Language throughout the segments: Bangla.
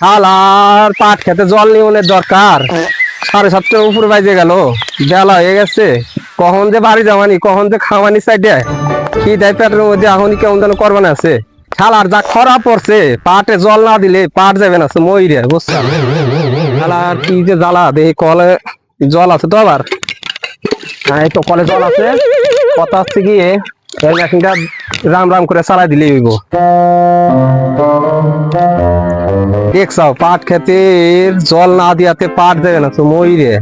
শালার পাট খেতে জল নিউনের দরকার। সাড়ে সাতটার উপরে বাজে গেল। বেলা হয়ে গেছে। কখন যে বাড়ি যাওয়ানি কখন যে খাওয়ানি সাইডে। কি দেয় পেটের মধ্যে এখনই কেমন যেন করবেন আছে। শালার যা খরা পড়ছে পাটে জল না দিলে পাট যাবে না সে মইরে বুঝছেন শালার কি যে জ্বালা দেখি কলে জল আছে তো আবার? হ্যাঁ এই তো কলে জল আছে। কথা হচ্ছে কি এই রাম রাম করে চালাই দিলেই হইব। পাট খেতে জল না দিয়াতে পাট দেবে না, তো মই রে।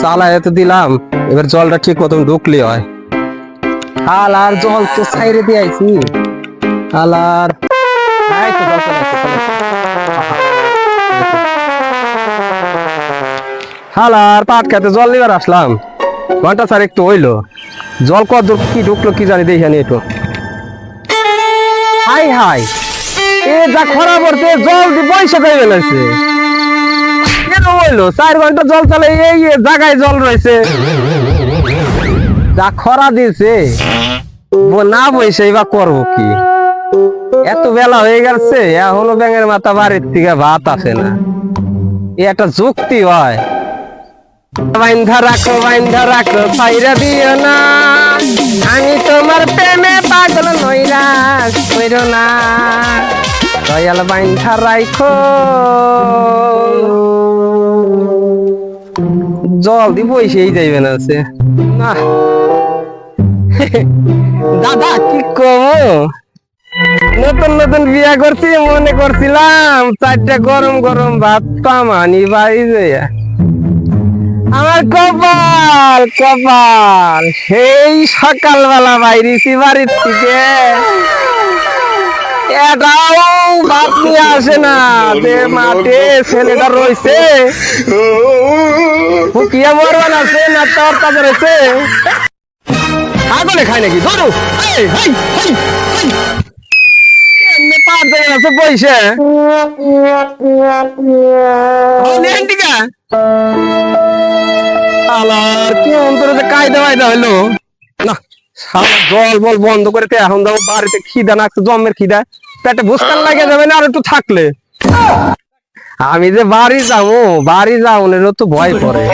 চালায় দিলাম, এবার জলটা ঠিক মতন ঢুকলে হয়। হাল আর জল তো সাইরে দিয়ে আইছি। হাল আর। হাল আর পাট খেতে জল নিবার আসলাম। ঘণ্টা স্যার একটু হইল। জল কত কি ঢুকলো কি জানি দেখি একটু। High high. এ যা খরা পড়তে জল দি পয়সা পাইবে লাগছে কেন হইল? চার ঘণ্টা জল চলে, এই জায়গায় জল রয়েছে। যা খরা দিয়েছে না পয়সা এবার করব কি? এত বেলা হয়ে গেছে এখনও ব্যাঙের মাথা বাড়ির থেকে ভাত আসে না। এ একটা যুক্তি হয়। বাইন্ধা রাখো বাইন্ধা রাখো পাইরা দিও না। আমি তোমার প্রেমে পাগল কইরো না। দয়াল বাইন্ধা রাখো জল যাইবে না দাদা, কি কম? নতুন নতুন বিয়া করছি, মনে করছিলাম, চারটা গরম গরম ভাত পামানি বাড়ি যাইয়া। আমার কপাল কপাল। সেই সকালবেলা বাইরেছি বাড়ির থেকে। এটাও ভাত নিয়ে আসে না যে মাঠে ছেলেটা রয়েছে। ফুকিয়া মরবান আছে না তোর তাদের রয়েছে আগলে খায় নাকি? ধরো। এমনি আছে পয়সা যাব আমি যে বাড়ি যাব, বাড়ি যাওনের তো ভয় করে।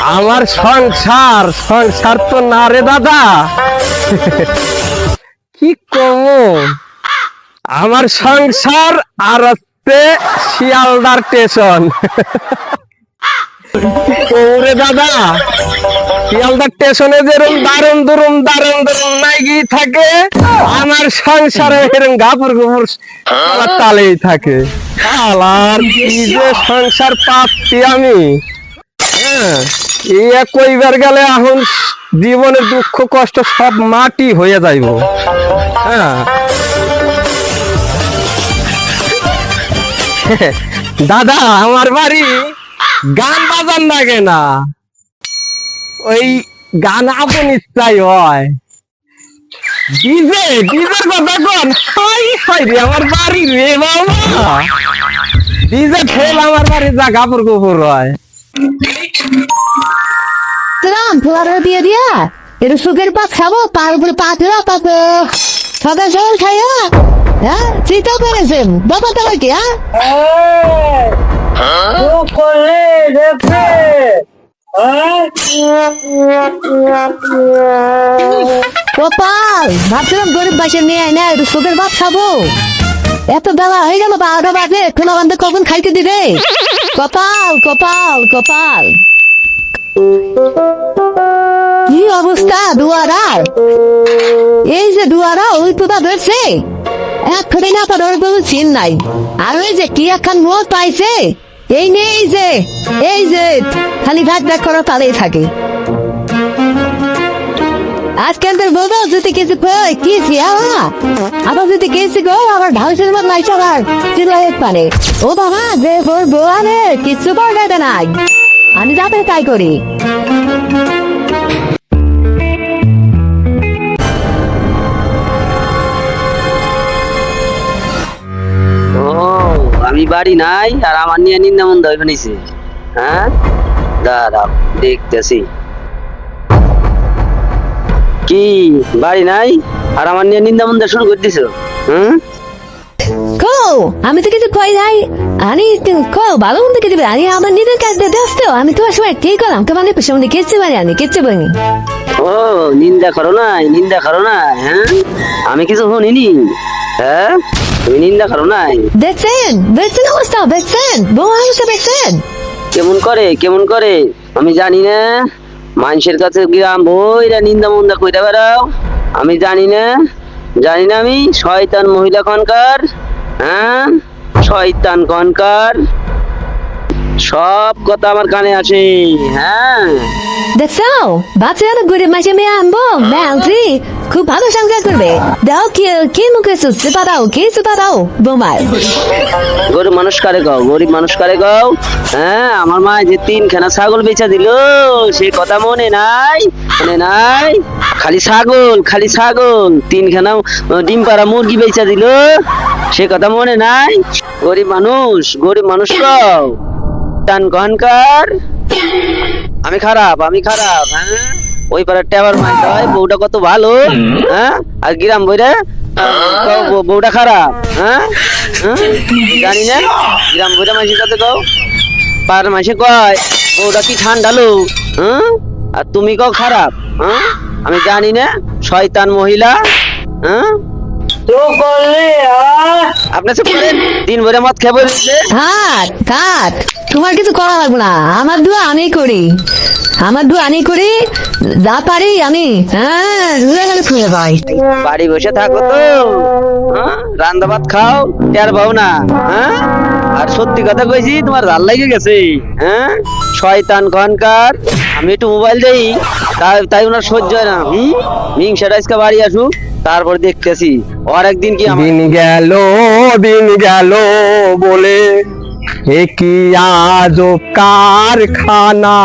আমার সংসার সংসার তো না রে দাদা। কি কমো? আমার সংসার আর শিয়ালদার স্টেশন। ওরে দাদা, শিয়ালদার স্টেশনে যেরকম দারুম দুরুম দারুম দুরুম নাইগি থাকে, আমার সংসারে এরকম গাপুর গুপুর তালেই থাকে। আলার কি যে সংসার পাচ্ছি আমি। হ্যাঁ ইয়া কইবার গেলে এখন জীবনের দুঃখ কষ্ট সব মাটি হয়ে যাইব। হ্যাঁ দাদা, আমার বাড়ি গান বাজান লাগে না। ওই গান আপন ইচ্ছাই হয়। ডিজে কথা কোন। হাই হাই রে, আমার বাড়ি রে বাবা। ডিজে ফেল আমার বাড়ি, যা কাপড় কুপুর হয়। রাম দিয়ে দিয়া পাত খাব উপরে তাতে সদা জল খাইয়া হ্যাঁ? চিন্তা করেছেন? বাবা তো কি হ্যাঁ? গোপাল ভাবছিলাম গরিব বাসে নিয়ে একটু সুখের ভাত খাব। এত বেলা হয়ে গেল, বারোটা বাজে খোলা বান্ধে কখন খাইতে দিবে? কপাল কপাল কপাল। কি অবস্থা দুয়ারার এই যে দুয়ারা, ওই তোতা ধরছে এক না তার ওর কোনো চিন নাই। আর ওই যে কি একখান মত পাইছে? এই নে, এই যে এই যে, খালি ভাগ ভাগ করা তালেই থাকে। আজকাল তোর বলব যদি কিছু কি সিয়াওয়া আবার যদি কিছু গো আবার ঢাউসের মত নাই সবার চিল্লাই পারে। ও বাবা, যে বলব আরে কিছু পড়ে নাই। আমি যাতে তাই করি। আমি বাড়ি নাই আর আমার নিয়ে নিন্দা মন্দা হয়ে হ্যাঁ? দাঁড়াও, দেখতেছি। কি, বাড়ি নাই আর আমার নিয়ে নিন্দা মন্দা শুরু করে হুম? আমি তো কিছু কই নাই। আমি কো ভালো মন্দ কিছু বলি- আমি আমার নিজের কাজ দিয়ে ব্যস্ত আমি তোমার সময় ঠিক করলাম। তোমার পেছনে কিচ্ছু পারি আমি কিচ্ছু বলিনি ও নিন্দা করো নাই নিন্দা করো নাই হ্যাঁ? আমি কিছু শুনিনি। হ্যাঁ? তুমি নিন্দা করো নাই? দেখছেন? দেখছেন অবস্থা? দেখছেন? বউ অবস্থা দেখছেন? কেমন করে? কেমন করে? আমি জানি না। মানুষের কাছে গ্রাম বইরা নিন্দা মন্দা কইরা বেড়াও। আমি জানি না। জানি না আমি। শয়তান মহিলা কনকার। হ্যাঁ? শয়তান কনকার। সব কথা আমার কানে আসে। হ্যাঁ? দেখছ বাচ্চা না গরিব মাসে মেয়ে আনব। মেয়ে খুব ভালো সংসার করবে। দাও কি কি মুখে সুস্থ পাঠাও কি পাঠাও বোমার। গরিব মানুষ কারে গাও গরিব মানুষ কারে গাও হ্যাঁ আমার মা যে তিনখানা ছাগল বেচা দিল সে কথা মনে নাই মনে নাই। খালি ছাগল খালি ছাগল। তিনখানা ডিম পাড়া মুরগি বেচা দিল। সে কথা মনে নাই? গরিব মানুষ গরিব মানুষ টান গহনকার আমি খারাপ আমি খারাপ হ্যাঁ? ওই পাড়ার ট্যাবার মাই হয়, বউটা কত ভালো হ্যাঁ? আর গ্রাম বইরে বউটা খারাপ হ্যাঁ? হ্যাঁ? জানি না, গ্রাম বইটা মাসের কাছে কও। পাড়ার মাসে কয়, বউটা কি ঠান্ডালো হ্যাঁ? আর তুমি কও খারাপ হ্যাঁ? আমি জানি না, শয়তান মহিলা হ্যাঁ? করেন দিন ভরে মদ খেয়ে হাট কাট তোমার কিছু করা লাগবে না। আমার দু আমি করি। আমার দু আমি করি যা পারি আমি হ্যাঁ গেলে খুঁজে পাই বাড়ি বসে থাকো তো। হ্যাঁ? রান্না ভাত খাও টের পাও না হ্যাঁ? আর সত্যি কথা কইছি তোমার ভালো লাগে গেছে। হ্যাঁ? শয়তান ঘনকার আমি একটু মোবাইল দেই তাই তাই ওনার সহ্য হয় না। হুম? মিংসাটা আজকে বাড়ি আসুক। তারপর দেখতেছি আর একদিন কি দিন গেল দিন গেল বলে কি আজ কারখানা?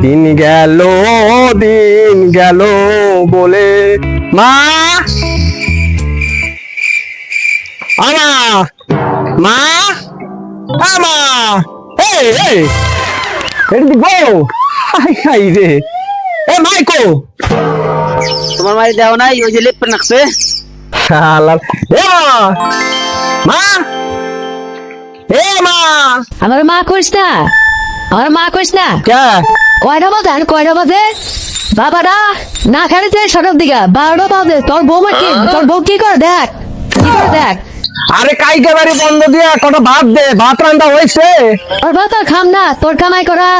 দিন গেল দিন গেল বলে, মা! আমা! মা! আমা! এই এই! হাই রে! মাইকো! তোমার মায়ের দেওয়া নাই ওই যে লেপ নাকছে শালার এ মা! মা! এ মা! আমার মা করিস না? আমার মা করিস না? কে? কয়টা বাজে আর কয়টা বাজে বাবারা না খেলেছে সরব দিকে বারোটা বাজে তোর বৌমা কি? তোর বউ কি করে? দেখ। কি করে দেখ? আরে কাইকে বাড়ি বন্ধ দিয়ে কটা ভাত দে ভাত রান্না হয়েছে। তোর ভাত আর খাম না তোর কামাই করা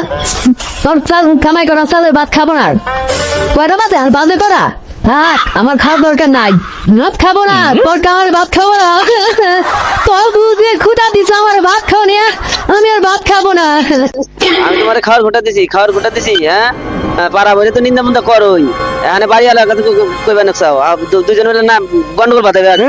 তোর চাল কামাই করা চালের ভাত খাব না আর। কয়টা বাজে? আর বাজে করা হ্যাঁ আমার খাওয়ার দরকার নাই। ভাত খাব না তোর কামার ভাত খাব না। তোর বুঝে খুঁটা দিছে আমার ভাত খাও নিয়ে আমি আর ভাত খাব না। আমি তোমার খাওয়ার ঘটা দিছি খাওয়ার ঘটা দিছি হ্যাঁ? হ্যাঁ, পাড়া বলে তো নিন্দা মুন্দা করোই। এখানে বাড়ি আলা কথা কইবা না চাও দুজন মিলে না গন্ডগোল বাতাবে আর।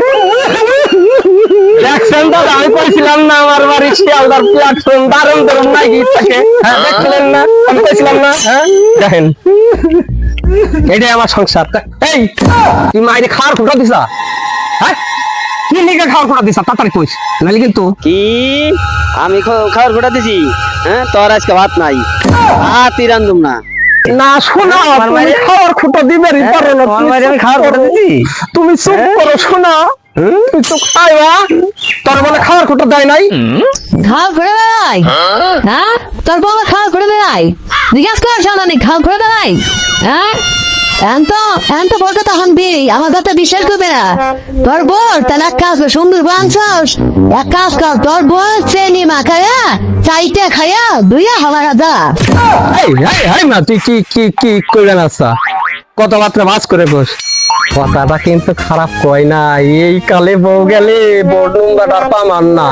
দেখছেন তো আমি কইছিলাম না আমার বাড়ি শিয়ালদার প্ল্যাটফর্ম দারুণ দারুণ নাকি থাকে। হ্যাঁ দেখছিলেন না? আমি কইছিলাম না? হ্যাঁ দেখেন। এটাই আমার সংসার। এই তুই মাইরে খাওয়ার ফুটা দিছা? হ্যাঁ? কি লিখে খাওয়ার ফুটা দিছা? তাড়াতাড়ি কইস। নাহলে কিন্তু কি? আমি খাওয়ার ঘটা দিছি? হ্যাঁ তোর আজকে ভাত নাই। ভাতই রান্ধুম না। না শোনা তুমি খাওয়ার খুঁটো দিবে না তুমি আমি খাওয়ার খুঁটো দিছি। তুমি চুপ করো শোনা। তুই তো খাইবা তোর বলে খাওয়ার খুঁটো দেয় নাই? খাওয়া করে বেড়াই হ্যাঁ? তোর বাবা খাওয়া করে বেড়াই জিজ্ঞাসা কর শোনানি খাওয়া করে বেড়াই হ্যাঁ? এখন তো বলতে তখন বিড়ি আমার কথা বিশ্বাস করবে না। তোর বোর তাহলে এক কাজ কর সুন্দর বাঞ্চাস এক কাজ কর তোর বোর চেনি মা খায়া চাইতে খায়া দুইয়া এই এই এই না তুই কি কি কি কইলে না আচ্ছা কথাবার্তা বাস করে বস। কথাটা কিন্তু খারাপ কয় না। এই কালে বউ গেলে না।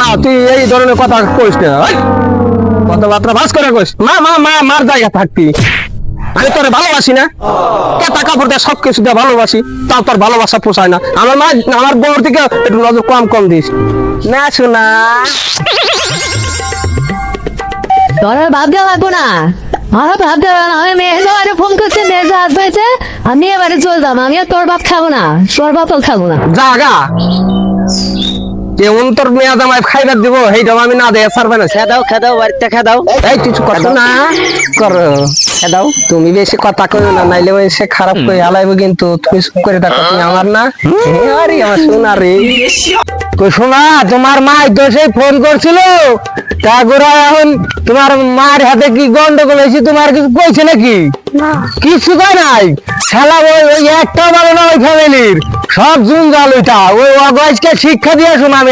মা, তুই এই ধরনের কথা কইস না কথাবার্তা বাস করে কইস। মা মা মা, মার জায়গা থাকতি আমি তোরে ভালোবাসি না। কে টাকা পড়তে সব কিছু দিয়ে ভালোবাসি, তাও তোর ভালোবাসা পোষায় না। আমার মা, আমার বউর দিকে একটু নজর কম কম দিস। না শোনা। তোর ভাবতে লাগবো না। আমার ভাবতে হবে না আমি মেয়ে এবারে ফোন করছে মেয়ে আসবে যে, আমি এবারে চলতাম আমি আর তোর বাপ খাব না তোর বাপও খাব না জাগা কেমন তোর মেয়া জামাই খাইবার দিব সেইটাও আমি না দেয় সারবে না। খেয়ে দাও খেয়ে দাও বাড়িতে খেয়ে দাও এই কিছু কথা না করো। এ দাও তুমি বেশি কথা কইও না নাইলে ওই সে খারাপ করে হালাইবো কিন্তু তুমি চুপ করে থাকো তুমি আমার না। আরে আমার শোনা রে কই শোনা তোমার মা তো সেই ফোন করছিল। তা করে এখন তোমার মার হাতে কি গন্ডগোল হয়েছে তোমার কিছু কইছে নাকি? কিছু কয় নাই? শালা ওই ওই একটা ভালো না ওই ফ্যামিলির সব জুন জাল ওইটা। ওই অগজকে শিক্ষা দিয়ে শোনা আমি।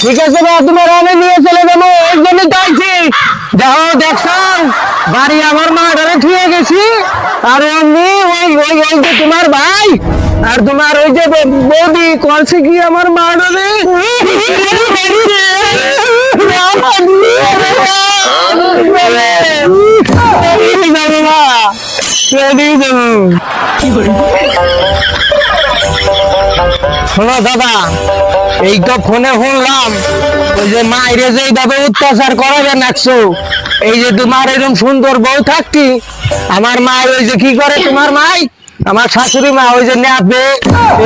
ঠিক আছে তোমার আমি নিয়ে চলে যাব ওই জন্য দেখছ বাড়ি আমার মাটারে ছুঁয়ে গেছি আর ওই ওই ওই যে তোমার ভাই আর তোমার ওই যে বৌদি করছে কি আমার মা মাটারে এই তো ফোনে শুনলাম ওই যে মায়ের যে এইভাবে অত্যাচার করাবে নাকছো এই যে তোমার এরকম সুন্দর বউ থাকতি, আমার মা ওই যে কি করে তোমার মাই? আমার শাশুড়ি মা ওই যে নেপে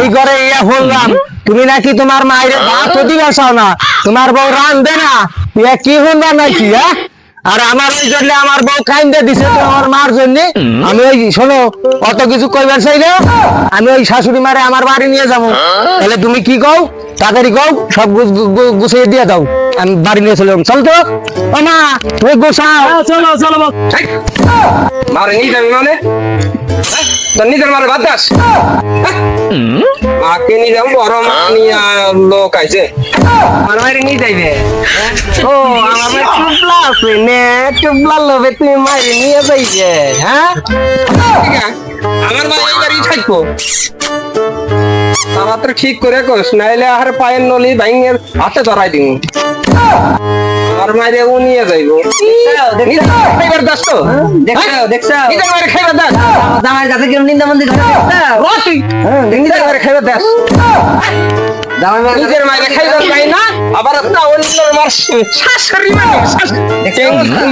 এই করে ইয়া শুনলাম, তুমি নাকি তোমার মায়ের ভাত দিবা চাও না, তোমার বউ রান্ধে না, ইয়া কি শুনবা নাকি হ্যাঁ? আর আমার ওই জন্য আমার বউ কাইন্দে দিছে তো আমার মার জন্য। আমি ওই শোনো অত কিছু কইবার চাইলে আমি ওই শাশুড়ি মারে আমার বাড়ি নিয়ে যাব। তাহলে তুমি কি কও? তাড়াতাড়ি কও সব গুছিয়ে দিয়ে দাও। আমি বাড়ি নিয়ে চলে চল তো। মা তুই গোসাও চলো চলো মারে নিয়ে যাবি মানে? হ্যাঁ? তোর নিজের মারে বাদ দাস। হ্যাঁ? মাকে নিয়ে যাব বড় মা নিয়ে লোক আইছে। আমার মায়ের নিয়ে যাইবে ও আমার মায়ের টুপলা আছে নে টুপলা লোভে তুমি মায়ের নিয়ে যাইবে। হ্যাঁ? ঠিক আছে। আমার মা এইবারই থাকব। তারা তো ঠিক করে কোস নাইলে আর পায়ের নলি ভাঙে হাতে ধরাই দিন আর মাইরে ও নিয়ে যাইবো। খাইবার দাস তো। দেখছ দেখছ। নিজের মায়ের খাইবার দাস। জামাই কাছে কিরম নিন্দা মন্দির খাইবার দাস। জামাই মার নিজের খাইবার পাই না আবার একটা অন্য মার শাশুড়ি মানে শাশুড়ি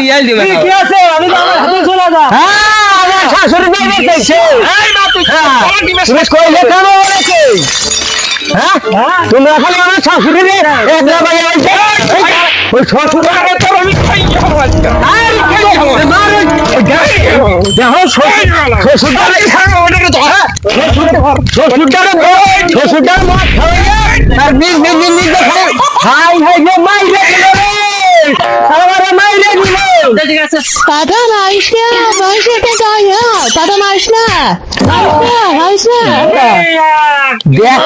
লিয়াই দিবে কি আছে? আমি তো আমার হাতে চলে যা হ্যাঁ আমার শাশুড়ি দিয়ে দেখছে এই মা তুই তুমি কইলে কেন বলেছে হ্যাঁ তুমি এখন আমার শাশুড়ি রে একলা ভাই আইছে ওই শ্বশুর আরে তোর আমি খাই যাব আজকে আরে খাই যাব মার দেখো আর যে ঠিক আছে Padam Aisha, Aisha ke kaya? Padam Aisha, Aisha, Aisha. দেখ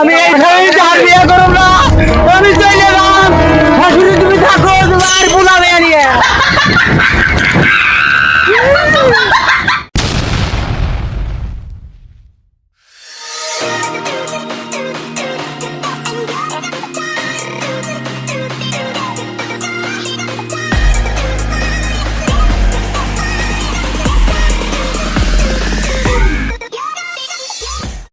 আমি এইখানে যার বিয়ে করব